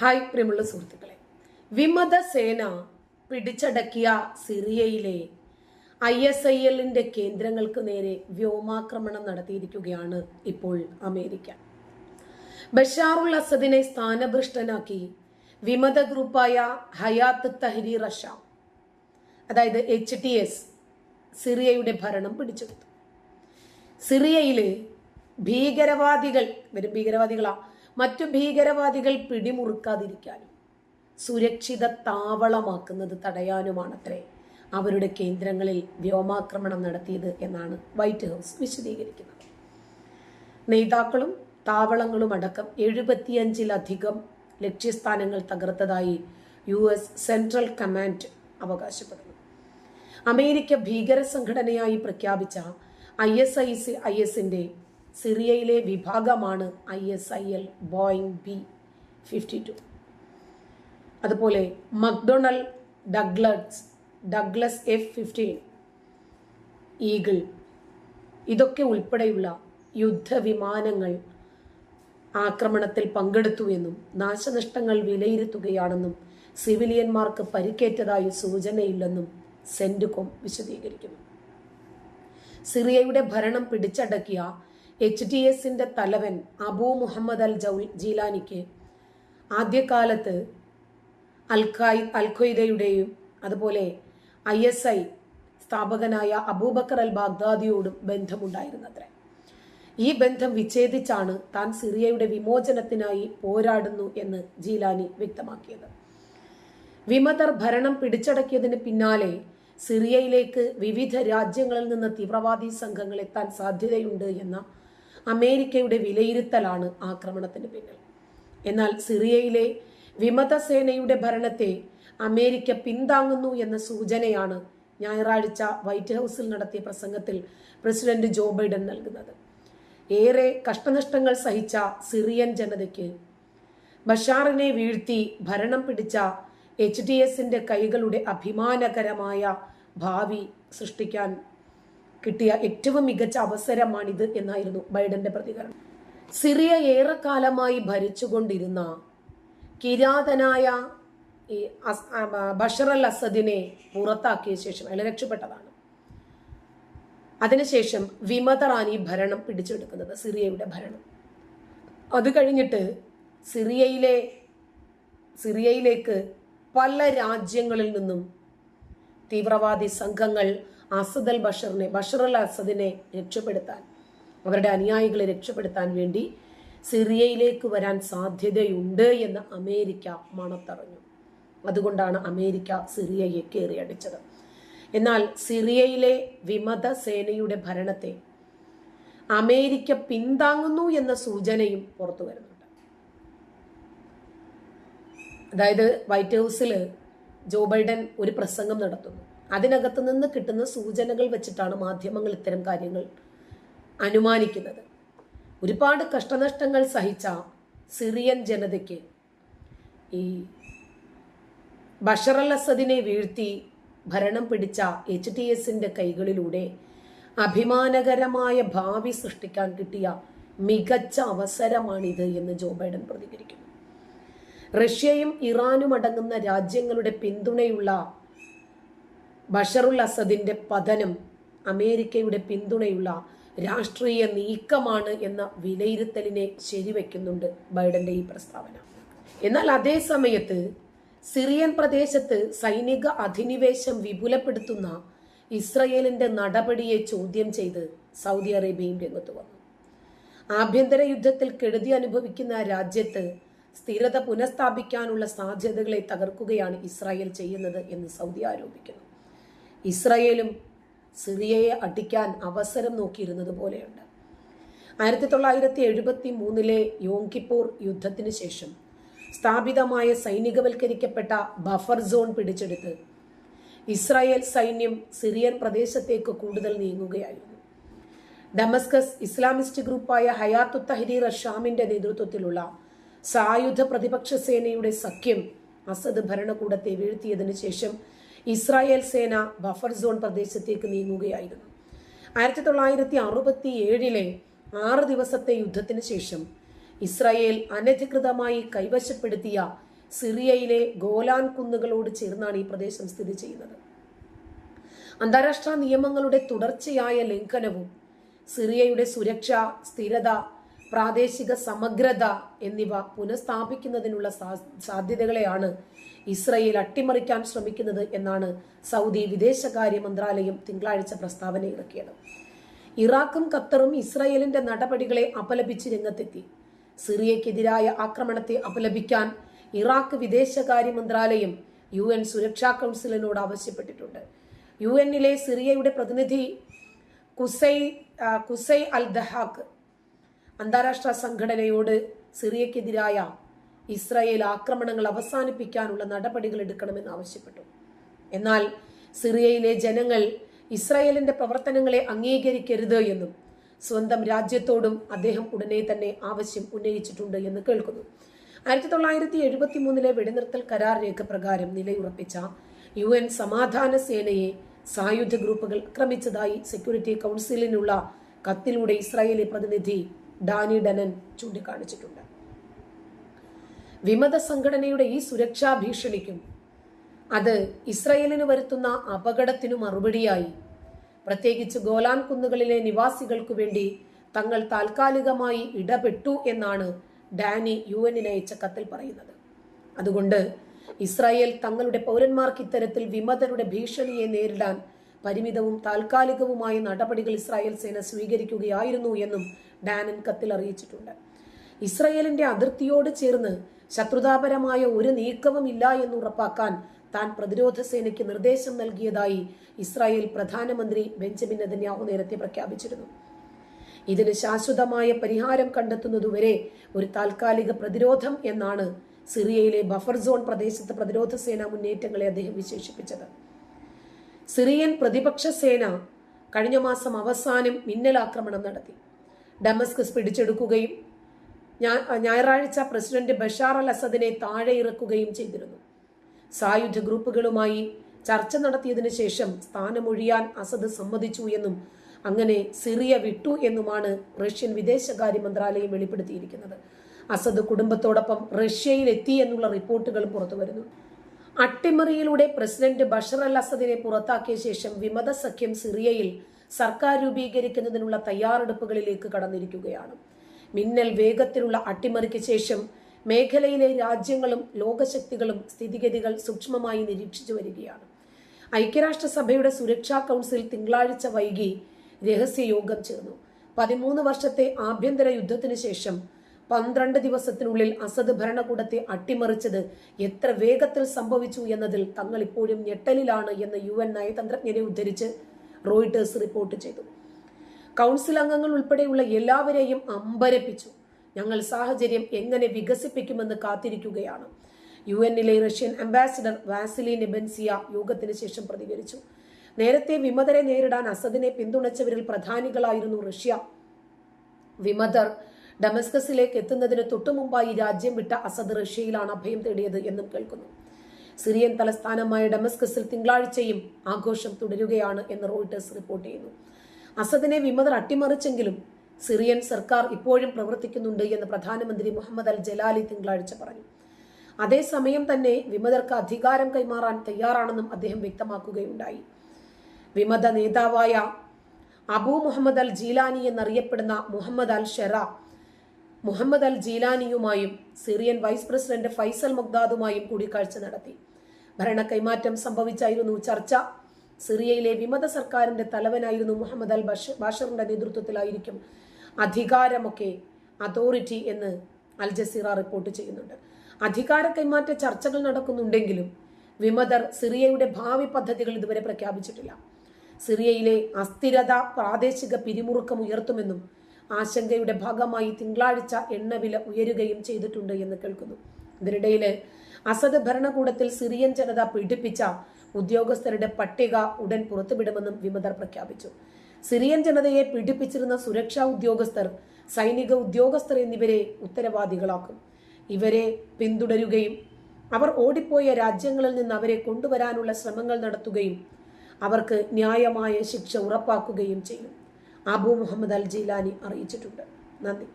Hi പ്രിയമുള്ള സുഹൃത്തുക്കളെ. വിമത സേന പിടിച്ചടക്കിയ സിറിയയിലെ ഐ എസ് ഐ എല്ലിന്റെ കേന്ദ്രങ്ങൾക്ക് നേരെ വ്യോമാക്രമണം നടത്തിയിരിക്കുകയാണ് ഇപ്പോൾ അമേരിക്ക. ബഷാറുൽ അസദിനെ സ്ഥാനഭ്രഷ്ടനാക്കി വിമത ഗ്രൂപ്പായ ഹയാത്ത് തഹരീർ റഷ അതായത് എച്ച് ടി എസ് സിറിയയുടെ ഭരണം പിടിച്ചെടുത്തു. സിറിയയിലെ ഭീകരവാദികൾ വരും ഭീകരവാദികളാ മറ്റു ഭീകരവാദികൾ പിടിമുറുക്കാതിരിക്കാനും. സുരക്ഷിത താവളമാക്കുന്നത് തടയാനുമാണത്രേ അവരുടെ കേന്ദ്രങ്ങളിൽ വ്യോമാക്രമണം നടത്തിയത് എന്നാണ് വൈറ്റ് ഹൗസ് വിശദീകരിക്കുന്നത്. നേതാക്കളും താവളങ്ങളും അടക്കം എഴുപത്തിയഞ്ചിലധികം ലക്ഷ്യസ്ഥാനങ്ങൾ തകർത്തതായി യു എസ് സെൻട്രൽ കമാൻഡ് അവകാശപ്പെടുന്നു. അമേരിക്ക ഭീകര സംഘടനയായി പ്രഖ്യാപിച്ച I S I C I എസിന്റെ സിറിയയിലെ വിഭാഗമാണ് I S I L Boeing B fifty two. അതുപോലെ McDonnell Douglas Douglas F fifteen Eagle ഇതൊക്കെ ഉൾപ്പെടെയുള്ള യുദ്ധവിമാനങ്ങൾ ആക്രമണത്തിൽ പങ്കെടുത്തു എന്നും നാശനഷ്ടങ്ങൾ വിലയിരുത്തുകയാണെന്നും സിവിലിയന്മാർക്ക് പരിക്കേറ്റതായി സൂചനയില്ലെന്നും സെന്റുകോം വിശദീകരിക്കുന്നു. സിറിയയുടെ ഭരണം പിടിച്ചടക്കിയ എച്ച് ഡി എസിന്റെ തലവൻ അബൂ മുഹമ്മദ് അൽ ജൗ ജീലാനിക്ക് ആദ്യകാലത്ത് അൽഖായ് അൽഖയ്ദയുടെയും അതുപോലെ ഐ എസ് ഐ സ്ഥാപകനായ അബൂബക്കർ അൽ ബാഗ്ദാദിയോടും ബന്ധമുണ്ടായിരുന്നത്രേ. ഈ ബന്ധം വിച്ഛേദിച്ചാണ് താൻ സിറിയയുടെ വിമോചനത്തിനായി പോരാടുന്നു എന്ന് ജീലാനി വ്യക്തമാക്കിയത്. വിമതർ ഭരണം പിടിച്ചടക്കിയതിന് പിന്നാലെ സിറിയയിലേക്ക് വിവിധ രാജ്യങ്ങളിൽ നിന്ന് തീവ്രവാദി സംഘങ്ങൾ എത്താൻ സാധ്യതയുണ്ട് എന്ന അമേരിക്കയുടെ വിലയിരുത്തലാണ് ആക്രമണത്തിന് പിന്നിൽ. എന്നാൽ സിറിയയിലെ വിമത സേനയുടെ ഭരണത്തെ അമേരിക്ക പിന്താങ്ങുന്നു എന്ന സൂചനയാണ് ഞായറാഴ്ച വൈറ്റ് ഹൗസിൽ നടത്തിയ പ്രസംഗത്തിൽ പ്രസിഡന്റ് ജോ ബൈഡൻ നൽകുന്നത്. ഏറെ കഷ്ടനഷ്ടങ്ങൾ സഹിച്ച സിറിയൻ ജനതയ്ക്ക് ബഷാറിനെ വീഴ്ത്തി ഭരണം പിടിച്ച എച്ച് ഡി എസിന്റെ കൈകളുടെ അഭിമാനകരമായ ഭാവി സൃഷ്ടിക്കാൻ കിട്ടിയ ഏറ്റവും മികച്ച അവസരമാണിത് എന്നായിരുന്നു ബൈഡന്റെ പ്രതികരണം. സിറിയ ഏറെക്കാലമായി ഭരിച്ചുകൊണ്ടിരുന്ന കിരാതനായ ഈ ബഷർ അൽ അസദിനെ പുറത്താക്കിയ ശേഷം അയാൾ രക്ഷപ്പെട്ടതാണ്. അതിനുശേഷം വിമതറാണ് ഈ ഭരണം പിടിച്ചെടുക്കുന്നത് സിറിയയുടെ ഭരണം. അത് കഴിഞ്ഞിട്ട് സിറിയയിലെ സിറിയയിലേക്ക് പല രാജ്യങ്ങളിൽ നിന്നും തീവ്രവാദി സംഘങ്ങൾ അസദ് അൽ ബഷറിനെ ബഷർ അൽ അസദിനെ രക്ഷപ്പെടുത്താൻ അവരുടെ അനുയായികളെ രക്ഷപ്പെടുത്താൻ വേണ്ടി സിറിയയിലേക്ക് വരാൻ സാധ്യതയുണ്ട് എന്ന് അമേരിക്ക മണത്തറിഞ്ഞു. അതുകൊണ്ടാണ് അമേരിക്ക സിറിയയെ കയറിയടിച്ചത് എന്നാൽ സിറിയയിലെ വിമത സേനയുടെ ഭരണത്തെ അമേരിക്ക പിന്താങ്ങുന്നു എന്ന സൂചനയും പുറത്തു വരുന്നുണ്ട്. അതായത് വൈറ്റ് ഹൗസിൽ ജോ ബൈഡൻ ഒരു പ്രസംഗം നടത്തുന്നു. അതിനകത്ത് നിന്ന് കിട്ടുന്ന സൂചനകൾ വെച്ചിട്ടാണ് മാധ്യമങ്ങൾ ഇത്തരം കാര്യങ്ങൾ അനുമാനിക്കുന്നത്. ഒരുപാട് കഷ്ടനഷ്ടങ്ങൾ സഹിച്ച സിറിയൻ ജനതയ്ക്ക് ഈ ബഷർ അൽ അസദിനെ വീഴ്ത്തി ഭരണം പിടിച്ച എച്ച് ടി എസിന്റെ കൈകളിലൂടെ അഭിമാനകരമായ ഭാവി സൃഷ്ടിക്കാൻ കിട്ടിയ മികച്ച അവസരമാണിത് എന്ന് ജോ ബൈഡൻ പ്രതികരിക്കുന്നു. റഷ്യയും ഇറാനും അടങ്ങുന്ന രാജ്യങ്ങളുടെ പിന്തുണയുള്ള ബഷറുൽ അസദിന്റെ പതനം അമേരിക്കയുടെ പിന്തുണയുള്ള രാഷ്ട്രീയ നീക്കമാണ് എന്ന വിലയിരുത്തലിനെ ശരിവെക്കുന്നുണ്ട് ബൈഡന്റെ ഈ പ്രസ്താവന. എന്നാൽ അതേ സമയത്ത് സിറിയൻ പ്രദേശത്ത് സൈനിക അധിനിവേശം വിപുലപ്പെടുത്തുന്ന ഇസ്രയേലിന്റെ നടപടിയെ ചോദ്യം ചെയ്ത് സൗദി അറേബ്യയും രംഗത്ത് വന്നു. ആഭ്യന്തര യുദ്ധത്തിൽ കെടുതി അനുഭവിക്കുന്ന രാജ്യത്ത് സ്ഥിരത പുനഃസ്ഥാപിക്കാനുള്ള സാധ്യതകളെ തകർക്കുകയാണ് ഇസ്രായേൽ ചെയ്യുന്നത് എന്ന് സൗദി ആരോപിക്കുന്നു. ഇസ്രായേലും സിറിയയെ അടിക്കാൻ അവസരം നോക്കിയിരുന്നത് പോലെയുണ്ട്. ആയിരത്തി തൊള്ളായിരത്തി എഴുപത്തി മൂന്നിലെ യോങ്കിപ്പൂർ യുദ്ധത്തിന് ശേഷം സ്ഥാപിതമായ സൈനികവൽക്കരിക്കപ്പെട്ട ബഫർ സോൺ പിടിച്ചെടുത്ത് ഇസ്രായേൽ സൈന്യം സിറിയൻ പ്രദേശത്തേക്ക് കൂടുതൽ നീങ്ങുകയായിരുന്നു. ഡമസ്കസ് ഇസ്ലാമിസ്റ്റ് ഗ്രൂപ്പായ ഹയാത്തു തഹരീർ ഷാമിന്റെ നേതൃത്വത്തിലുള്ള സായുധ പ്രതിപക്ഷ സേനയുടെ സഖ്യം അസദ് ഭരണകൂടത്തെ വീഴ്ത്തിയതിനു ശേഷം ഇസ്രായേൽ സേന ബഫർ സോൺ പ്രദേശത്തേക്ക് നീങ്ങുകയായിരുന്നു. ആയിരത്തി തൊള്ളായിരത്തി അറുപത്തി ഏഴിലെ ആറ് ദിവസത്തെ യുദ്ധത്തിന് ശേഷം ഇസ്രായേൽ അനധികൃതമായി കൈവശപ്പെടുത്തിയ സിറിയയിലെ ഗോലാൻ കുന്നുകളോട് ചേർന്നാണ് ഈ പ്രദേശം സ്ഥിതി ചെയ്യുന്നത്. അന്താരാഷ്ട്ര നിയമങ്ങളുടെ തുടർച്ചയായ ലംഘനവും സിറിയയുടെ സുരക്ഷ സ്ഥിരത പ്രാദേശിക സമഗ്രത എന്നിവ പുനഃസ്ഥാപിക്കുന്നതിനുള്ള സാധ്യതകളെയാണ് ഇസ്രയേൽ അട്ടിമറിക്കാൻ ശ്രമിക്കുന്നത് എന്നാണ് സൗദി വിദേശകാര്യ മന്ത്രാലയം തിങ്കളാഴ്ച പ്രസ്താവന ഇറക്കിയത്. ഇറാഖും ഖത്തറും ഇസ്രയേലിന്റെ നടപടികളെ അപലപിച്ച് രംഗത്തെത്തി. സിറിയക്കെതിരായ ആക്രമണത്തെ അപലപിക്കാൻ ഇറാഖ് വിദേശകാര്യ മന്ത്രാലയം യു എൻ സുരക്ഷാ കൗൺസിലിനോട് ആവശ്യപ്പെട്ടിട്ടുണ്ട്. യു എന്നിലെ സിറിയയുടെ പ്രതിനിധി കുസൈ കുസൈ അൽ ദഹാക്ക് അന്താരാഷ്ട്ര സംഘടനയോട് സിറിയക്കെതിരായ ഇസ്രായേൽ ആക്രമണങ്ങൾ അവസാനിപ്പിക്കാനുള്ള നടപടികൾ എടുക്കണമെന്ന് ആവശ്യപ്പെട്ടു. എന്നാൽ സിറിയയിലെ ജനങ്ങൾ ഇസ്രായേലിന്റെ പ്രവർത്തനങ്ങളെ അംഗീകരിക്കരുത് എന്നും സ്വന്തം രാജ്യത്തോടും അദ്ദേഹം ഉടനെ തന്നെ ആവശ്യം ഉന്നയിച്ചിട്ടുണ്ട് എന്ന് കേൾക്കുന്നു. ആയിരത്തി തൊള്ളായിരത്തി എഴുപത്തി മൂന്നിലെ വെടിനിർത്തൽ കരാർ രേഖ പ്രകാരം നിലയുറപ്പിച്ച യു എൻ സമാധാന സേനയെ സായുധ ഗ്രൂപ്പുകൾ ആക്രമിച്ചതായി സെക്യൂരിറ്റി കൗൺസിലിനുള്ള കത്തിലൂടെ ഇസ്രായേലി പ്രതിനിധി ഡാനി ഡനൻ ചൂണ്ടിക്കാണിച്ചിട്ടുണ്ട്. വിമത സംഘടനയുടെ ഈ സുരക്ഷാ ഭീഷണിക്കും അത് ഇസ്രയേലിന് വരുത്തുന്ന അപകടത്തിനു മറുപടിയായി. പ്രത്യേകിച്ച് ഗോലാൻ കുന്നുകളിലെ നിവാസികൾക്കു വേണ്ടി തങ്ങൾ താൽക്കാലികമായി ഇടപെട്ടു എന്നാണ് ഡാനി യു എന്നിന് അയച്ച കത്തിൽ പറയുന്നത്. അതുകൊണ്ട് ഇസ്രായേൽ തങ്ങളുടെ പൗരന്മാർക്ക് ഇത്തരത്തിൽ വിമതരുടെ ഭീഷണിയെ നേരിടാൻ പരിമിതവും താൽക്കാലികവുമായ നടപടികൾ ഇസ്രായേൽ സേന സ്വീകരിക്കുകയായിരുന്നു എന്നും ഡാനൻ കത്തിൽ അറിയിച്ചിട്ടുണ്ട്. ഇസ്രയേലിന്റെ അതിർത്തിയോട് ചേർന്ന് ശത്രുതാപരമായ ഒരു നീക്കവും ഇല്ല എന്ന് ഉറപ്പാക്കാൻ താൻ പ്രതിരോധ സേനയ്ക്ക് നിർദ്ദേശം നൽകിയതായി ഇസ്രായേൽ പ്രധാനമന്ത്രി ബെഞ്ചമിൻ നെതന്യാഹു നേരത്തെ പ്രഖ്യാപിച്ചിരുന്നു. ഇതിന് ശാശ്വതമായ പരിഹാരം കണ്ടെത്തുന്നതുവരെ ഒരു താൽക്കാലിക പ്രതിരോധം എന്നാണ് സിറിയയിലെ ബഫർ സോൺ പ്രദേശത്ത് പ്രതിരോധ സേനാ മുന്നേറ്റങ്ങളെ അദ്ദേഹം വിശേഷിപ്പിച്ചത്. സിറിയൻ പ്രതിപക്ഷ സേന കഴിഞ്ഞ മാസം അവസാനം മിന്നലാക്രമണം നടത്തി. ഡമസ്കസ് പിടിച്ചെടുക്കുകയും ഞായറാഴ്ച പ്രസിഡന്റ് ബഷാർ അൽ അസദിനെ താഴെ ഇറക്കുകയും ചെയ്തിരുന്നു. സായുധ ഗ്രൂപ്പുകളുമായി ചർച്ച നടത്തിയതിനു ശേഷം സ്ഥാനമൊഴിയാൻ അസദ് സമ്മതിച്ചു എന്നും അങ്ങനെ സിറിയ വിട്ടു എന്നുമാണ് റഷ്യൻ വിദേശകാര്യ മന്ത്രാലയം വെളിപ്പെടുത്തിയിരിക്കുന്നത്. അസദ് കുടുംബത്തോടൊപ്പം റഷ്യയിൽ എത്തി എന്നുള്ള റിപ്പോർട്ടുകളും പുറത്തുവരുന്നു. അട്ടിമറിയിലൂടെ പ്രസിഡന്റ് ബഷർ അൽ അസദിനെ പുറത്താക്കിയ ശേഷം വിമത സഖ്യം സിറിയയിൽ സർക്കാർ രൂപീകരിക്കുന്നതിനുള്ള തയ്യാറെടുപ്പുകളിലേക്ക് കടന്നിരിക്കുകയാണ്. മിന്നൽ വേഗത്തിലുള്ള അട്ടിമറിക്ക് ശേഷം മേഖലയിലെ രാജ്യങ്ങളും ലോകശക്തികളും സ്ഥിതിഗതികൾ സൂക്ഷ്മമായി നിരീക്ഷിച്ചു വരികയാണ്. ഐക്യരാഷ്ട്രസഭയുടെ സുരക്ഷാ കൗൺസിൽ തിങ്കളാഴ്ച വൈകി രഹസ്യയോഗം ചേർന്നു. പതിമൂന്ന് വർഷത്തെ ആഭ്യന്തര യുദ്ധത്തിന് ശേഷം പന്ത്രണ്ട് ദിവസത്തിനുള്ളിൽ അസദ് ഭരണകൂടത്തെ അട്ടിമറിച്ചത് എത്ര വേഗത്തിൽ സംഭവിച്ചു എന്നതിൽ തങ്ങൾ ഇപ്പോഴും ഞെട്ടലിലാണ് എന്ന് യു എൻ നയതന്ത്രജ്ഞരെ ഉദ്ധരിച്ച് റോയിട്ടേഴ്സ് റിപ്പോർട്ട് ചെയ്തു. കൗൺസിൽ അംഗങ്ങൾ ഉൾപ്പെടെയുള്ള എല്ലാവരെയും അമ്പരപ്പിച്ചു. ഞങ്ങൾ സാഹചര്യം എങ്ങനെ വികസിപ്പിക്കുമെന്ന് കാത്തിരിക്കുകയാണ്. യു എന്നിലെ റഷ്യൻ അംബാസിഡർ വാസിലി നെബൻസിയ യോഗത്തിന് ശേഷം പ്രതികരിച്ചു. നേരത്തെ വിമതരെ നേരിടാൻ അസദിനെ പിന്തുണച്ചവരിൽ പ്രധാനികളായിരുന്നു റഷ്യ. വിമതർ ഡമസ്കസിലേക്ക് എത്തുന്നതിന് തൊട്ടുമുമ്പായി രാജ്യം വിട്ട അസദ് റഷ്യയിലാണ് അഭയം തേടിയത് എന്നും കേൾക്കുന്നു. സിറിയൻ തലസ്ഥാനമായ ഡമസ്കസിൽ തിങ്കളാഴ്ചയും ആഘോഷം തുടരുകയാണ് എന്ന് റോയിട്ടേഴ്സ് റിപ്പോർട്ട് ചെയ്യുന്നു. അസദിനെ വിമതർ അട്ടിമറിച്ചെങ്കിലും സിറിയൻ സർക്കാർ ഇപ്പോഴും പ്രവർത്തിക്കുന്നുണ്ട് എന്ന് പ്രധാനമന്ത്രി മുഹമ്മദ് അൽ ജലാലി തിങ്കളാഴ്ച പറഞ്ഞു. അതേസമയം തന്നെ വിമതർക്ക് അധികാരം കൈമാറാൻ തയ്യാറാണെന്നും അദ്ദേഹം വ്യക്തമാക്കുകയുണ്ടായി. വിമത നേതാവായ അബൂ മുഹമ്മദ് അൽ ജീലാനി എന്നറിയപ്പെടുന്ന Muhammad al Sharaa Muhammad al ജീലാനിയുമായും Syrian vice president Faisal മുഗ്ദാദുമായും കൂടിക്കാഴ്ച നടത്തി. ഭരണ കൈമാറ്റം സംഭവിച്ചായിരുന്നു ചർച്ച. സിറിയയിലെ വിമത സർക്കാരിന്റെ തലവനായിരുന്നു മുഹമ്മദ് അൽ ബഷ നേതൃത്വത്തിലായിരിക്കും അധികാരമൊക്കെ അതോറിറ്റി എന്ന് അൽ ജസീറ റിപ്പോർട്ട് ചെയ്യുന്നുണ്ട്. അധികാര കൈമാറ്റ ചർച്ചകൾ നടക്കുന്നുണ്ടെങ്കിലും വിമതർ സിറിയയുടെ ഭാവി പദ്ധതികൾ ഇതുവരെ പ്രഖ്യാപിച്ചിട്ടില്ല. സിറിയയിലെ അസ്ഥിരത പ്രാദേശിക പിരിമുറുക്കം ഉയർത്തുമെന്നും ആശങ്കയുടെ ഭാഗമായി തിങ്കളാഴ്ച എണ്ണവില ഉയരുകയും ചെയ്തിട്ടുണ്ട് എന്ന് കേൾക്കുന്നു. ഇതിനിടയിൽ അസദ് ഭരണകൂടത്തിൽ സിറിയൻ ജനത പീഡിപ്പിച്ച ഉദ്യോഗസ്ഥരുടെ പട്ടിക ഉടൻ പുറത്തുവിടുമെന്നും വിമതർ പ്രഖ്യാപിച്ചു. സിറിയൻ ജനതയെ പീഡിപ്പിച്ചിരുന്ന സുരക്ഷാ ഉദ്യോഗസ്ഥർ സൈനിക ഉദ്യോഗസ്ഥർ എന്നിവരെ ഉത്തരവാദികളാക്കും. ഇവരെ പിന്തുടരുകയും അവർ ഓടിപ്പോയ രാജ്യങ്ങളിൽ നിന്ന് അവരെ കൊണ്ടുവരാനുള്ള ശ്രമങ്ങൾ നടത്തുകയും അവർക്ക് ന്യായമായ ശിക്ഷ ഉറപ്പാക്കുകയും ചെയ്യും. അബു മുഹമ്മദ് അൽ ജീലാനി അറിയിച്ചിട്ടുണ്ട്. നന്ദി.